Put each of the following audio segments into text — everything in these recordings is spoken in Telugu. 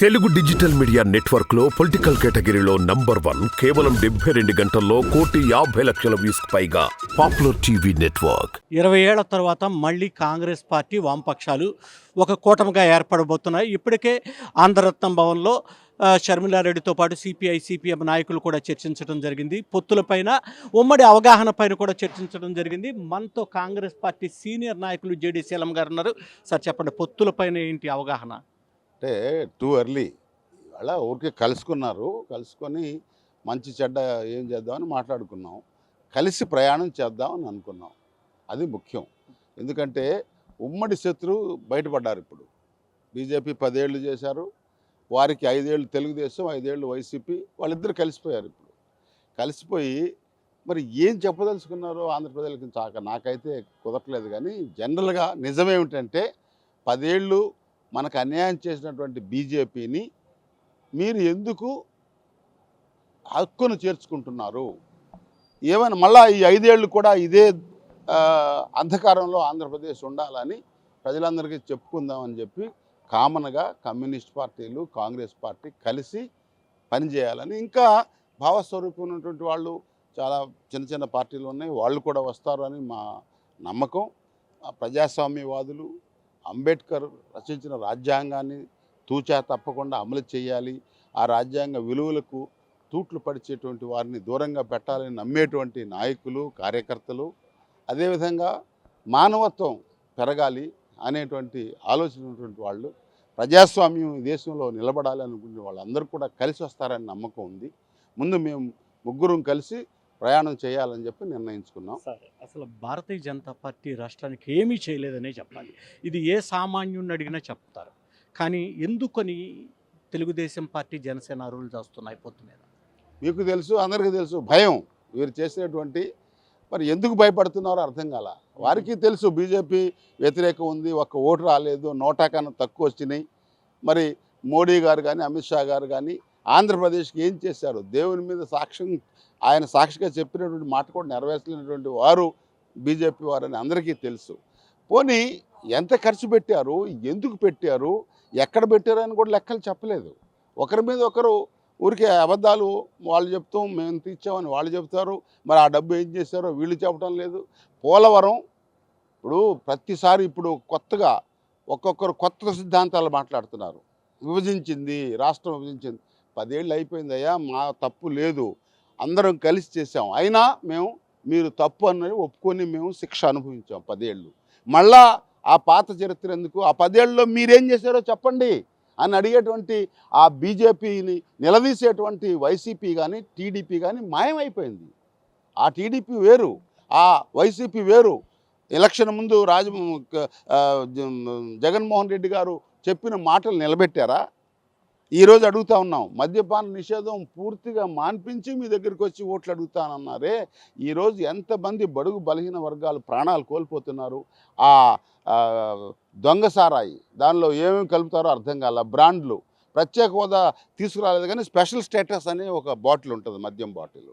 తెలుగు డిజిటల్ మీడియా నెట్వర్క్లో పొలిటికల్ కేటగిరీలో నంబర్ వన్ కేవలం డెబ్బై రెండు గంటల్లో కోటి యాభై లక్షల వ్యూస్ పైగా పాపులర్ టీవీ నెట్వర్క్. ఇరవై ఏళ్ళ తర్వాత మళ్ళీ కాంగ్రెస్ పార్టీ వామపక్షాలు ఒక కూటమిగా ఏర్పడబోతున్నాయి. ఇప్పటికే ఆంధ్రరత్నం భవన్లో ఆ, షర్మిలారెడ్డితో పాటు సిపిఐ సిపిఎం నాయకులు కూడా చర్చించడం జరిగింది. పొత్తులపైన ఉమ్మడి అవగాహన పైన కూడా చర్చించడం జరిగింది. మనతో కాంగ్రెస్ పార్టీ సీనియర్ నాయకులు జేడీ సీలం గారు ఉన్నారు. సార్ చెప్పండి పొత్తులపైన ఏంటి అవగాహన? అంటే టూ ఎర్లీ. అలా ఊరికే కలుసుకున్నారు. కలుసుకొని మంచి చెడ్డ ఏం చేద్దామని మాట్లాడుకున్నాం. కలిసి ప్రయాణం చేద్దామని అనుకున్నాం. అది ముఖ్యం. ఎందుకంటే ఉమ్మడి శత్రువు బయటపడ్డారు ఇప్పుడు. బీజేపీ పదేళ్ళు చేశారు. వారికి ఐదేళ్ళు తెలుగుదేశం ఐదేళ్ళు వైసీపీ వాళ్ళిద్దరు కలిసిపోయారు ఇప్పుడు. కలిసిపోయి మరి ఏం చెప్పదలుచుకున్నారో ఆంధ్రప్రదేశ్కి చాక నాకైతే కుదరట్లేదు కానీ జనరల్గా నిజమేమిటంటే పదేళ్ళు మనకు అన్యాయం చేసినటువంటి బీజేపీని మీరు ఎందుకు హక్కును చేర్చుకుంటున్నారు? ఏమైనా మళ్ళా ఈ ఐదేళ్ళు కూడా ఇదే అంధకారంలో ఆంధ్రప్రదేశ్ ఉండాలని ప్రజలందరికీ చెప్పుకుందామని చెప్పి కామన్గా కమ్యూనిస్ట్ పార్టీలు కాంగ్రెస్ పార్టీ కలిసి పనిచేయాలని ఇంకా భావస్వరూపం ఉన్నటువంటి వాళ్ళు చాలా చిన్న చిన్న పార్టీలు ఉన్నాయి. వాళ్ళు కూడా వస్తారు అని మా నమ్మకం. ఆ ప్రజాస్వామ్యవాదులు అంబేద్కర్ రచించిన రాజ్యాంగాన్ని తూచా తప్పకుండా అమలు చేయాలి. ఆ రాజ్యాంగ విలువలకు తూట్లు పడిచేటువంటి వారిని దూరంగా పెట్టాలని నమ్మేటువంటి నాయకులు కార్యకర్తలు అదేవిధంగా మానవత్వం పెరగాలి అనేటువంటి ఆలోచన ఉన్నటువంటి వాళ్ళు ప్రజాస్వామ్యం ఈ దేశంలో నిలబడాలి అనుకునే వాళ్ళందరూ కూడా కలిసి వస్తారని నమ్మకం ఉంది. ముందు మేము ముగ్గురం కలిసి ప్రయాణం చేయాలని చెప్పి నిర్ణయించుకున్నాం. సరే అసలు భారతీయ జనతా పార్టీ రాష్ట్రానికి ఏమీ చేయలేదనే చెప్పాలి. ఇది ఏ సామాన్యుడిని అడిగినా చెప్తారు. కానీ ఎందుకని తెలుగుదేశం పార్టీ జనసేన అరువులు చేస్తున్నాయి పొత్తు మీద? మీకు తెలుసు అందరికీ తెలుసు భయం. వీరు చేసినటువంటి మరి ఎందుకు భయపడుతున్నారో అర్థం కాల. వారికి తెలుసు బీజేపీ వ్యతిరేకం ఉంది ఒక్క ఓటు రాలేదు నోటా కన్నా తక్కువ వచ్చినాయి. మరి మోడీ గారు కానీ అమిత్ షా గారు కానీ ఆంధ్రప్రదేశ్కి ఏం చేశారు? దేవుని మీద సాక్ష్యం ఆయన సాక్షిగా చెప్పినటువంటి మాట కూడా నెరవేర్చలేనటువంటి వారు బీజేపీ వారని అందరికీ తెలుసు. పోనీ ఎంత ఖర్చు పెట్టారు? ఎందుకు పెట్టారు? ఎక్కడ పెట్టారు అని కూడా లెక్కలు చెప్పలేదు. ఒకరి మీద ఒకరు ఊరికే అబద్ధాలు వాళ్ళు చెప్తాం మేము తీర్చామని వాళ్ళు చెప్తారు. మరి ఆ డబ్బు ఏం చేశారో వీళ్ళు చెప్పడం లేదు. పోలవరం ఇప్పుడు ప్రతిసారి ఇప్పుడు కొత్తగా ఒక్కొక్కరు కొత్త సిద్ధాంతాలు మాట్లాడుతున్నారు. విభజించింది రాష్ట్రం విభజించింది. పదేళ్ళు అయిపోయిందయ్యా మా తప్పు లేదు. అందరం కలిసి చేసాం అయినా మేము మీరు తప్పు అన్నది ఒప్పుకొని మేము శిక్ష అనుభవించాం పదేళ్ళు. మళ్ళా ఆ పాత చరిత్ర ఎందుకు? ఆ పదేళ్ళలో మీరేం చేశారో చెప్పండి అని అడిగేటువంటి ఆ బీజేపీని నిలదీసేటువంటి వైసీపీ కానీ టీడీపీ కానీ మాయమైపోయింది. ఆ టీడీపీ వేరు ఆ వైసీపీ వేరు. ఎలక్షన్ ముందు రాజ జగన్మోహన్ రెడ్డి గారు చెప్పిన మాటలు నిలబెట్టారా? ఈరోజు అడుగుతా ఉన్నాం మద్యపాన నిషేధం పూర్తిగా మాన్పించి మీ దగ్గరికి వచ్చి ఓట్లు అడుగుతానన్నారే ఈరోజు ఎంతమంది బడుగు బలహీన వర్గాలు ప్రాణాలు కోల్పోతున్నారు ఆ దొంగ సారాయి దానిలో ఏమేమి కలుపుతారో అర్థం కాల బ్రాండ్లు ప్రత్యేక హోదా తీసుకురాలేదు కానీ స్పెషల్ స్టేటస్ అనే ఒక బాటిల్ ఉంటుంది మద్యం బాటిల్.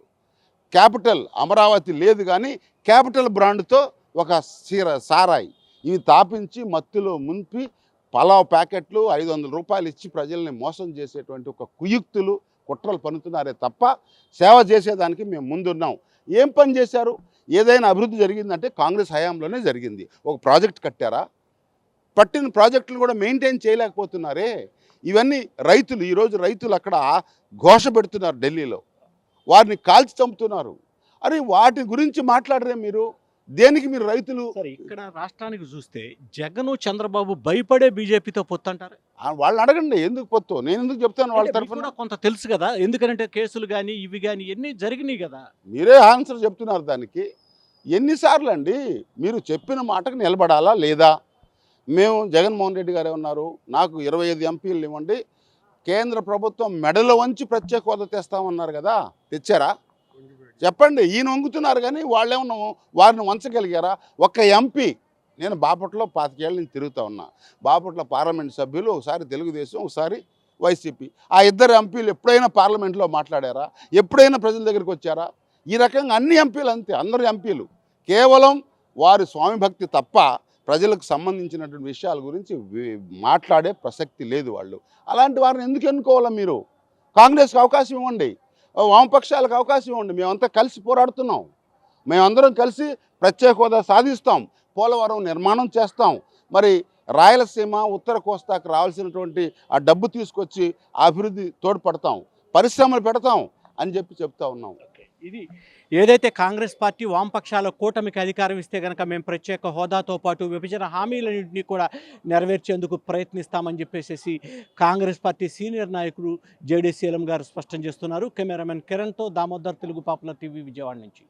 క్యాపిటల్ అమరావతి లేదు కానీ క్యాపిటల్ బ్రాండ్తో ఒక సీర సారాయి ఇవి తాపించి మత్తులో ముంపి పలావ్ ప్యాకెట్లు ఐదు వందల రూపాయలు ఇచ్చి ప్రజల్ని మోసం చేసేటువంటి ఒక కుయుక్తులు కుట్రలు పన్నుతున్నారే తప్ప సేవ చేసేదానికి మేము ముందున్నాం. ఏం పని చేశారు? ఏదైనా అభివృద్ధి జరిగిందంటే కాంగ్రెస్ హయాంలోనే జరిగింది. ఒక ప్రాజెక్ట్ కట్టారా? పట్టిన ప్రాజెక్టులు కూడా మెయింటైన్ చేయలేకపోతున్నారే. ఇవన్నీ రైతులు ఈరోజు రైతులు అక్కడ ఘోష పెడుతున్నారు ఢిల్లీలో. వారిని కాల్చి చంపుతున్నారు. అరే వాటి గురించి మాట్లాడరే మీరు. దేనికి మీరు రైతులు సరే ఇక్కడ రాష్ట్రానికి చూస్తే జగన్ చంద్రబాబు భయపడే బీజేపీతో పొత్తు అంటారు ఆ, వాళ్ళని అడగండి ఎందుకు పొత్తు? నేను ఎందుకు చెప్తాను వాళ్ళ తరఫున? కొంత తెలుసు కదా ఎందుకంటే కేసులు కానీ ఇవి కానీ ఎన్ని జరిగినాయి కదా. మీరే ఆన్సర్ చెప్తున్నారు దానికి. ఎన్నిసార్లు అండి మీరు చెప్పిన మాటకు నిలబడాలా లేదా? మేము జగన్మోహన్ రెడ్డి గారే ఉన్నారు నాకు ఇరవై ఐదు ఎంపీలు ఇవ్వండి కేంద్ర ప్రభుత్వం మెడలో వంచి ప్రత్యేక హోదా తెస్తామన్నారు కదా తెచ్చారా? చెప్పండి ఈయన వంగుతున్నారు కానీ వాళ్ళేమన్నా వారిని వంచగలిగారా? ఒక్క ఎంపీ నేను బాపట్లో పాతికేళ్ళ నేను తిరుగుతూ ఉన్నా. బాపట్ల పార్లమెంట్ సభ్యులు ఒకసారి తెలుగుదేశం ఒకసారి వైసీపీ ఆ ఇద్దరు ఎంపీలు ఎప్పుడైనా పార్లమెంట్లో మాట్లాడారా? ఎప్పుడైనా ప్రజల దగ్గరికి వచ్చారా? ఈ రకంగా అన్ని ఎంపీలు అంతే అందరు ఎంపీలు కేవలం వారి స్వామి భక్తి తప్ప ప్రజలకు సంబంధించినటువంటి విషయాల గురించి మాట్లాడే ప్రసక్తి లేదు వాళ్ళు. అలాంటి వారిని ఎందుకు ఎన్నుకోవాలా మీరు? కాంగ్రెస్కి అవకాశం ఇవ్వండి. వామపక్షాలకు అవకాశం ఇవ్వండి. మేమంతా కలిసి పోరాడుతున్నాం. మేమందరం కలిసి ప్రత్యేక హోదా సాధిస్తాం. పోలవరం నిర్మాణం చేస్తాం. మరి రాయలసీమ ఉత్తర కోస్తాకు రావాల్సినటువంటి ఆ డబ్బు తీసుకొచ్చి అభివృద్ధి తోడ్పడతాం. పరిశ్రమలు పెడతాం అని చెప్పి చెప్తా ఉన్నాం. ఇది ఏదైతే కాంగ్రెస్ పార్టీ వామపక్షాల కూటమికి అధికారం ఇస్తే కనుక మేము ప్రత్యేక హోదాతో పాటు విభజన హామీలన్నింటినీ కూడా నెరవేర్చేందుకు ప్రయత్నిస్తామని చెప్పేసి కాంగ్రెస్ పార్టీ సీనియర్ నాయకులు జేడీ సీలం గారు స్పష్టం చేస్తున్నారు. కెమెరామెన్ కిరణ్తో దామోదర్ తెలుగు పాపులర్ టీవీ విజయవాడ నుంచి.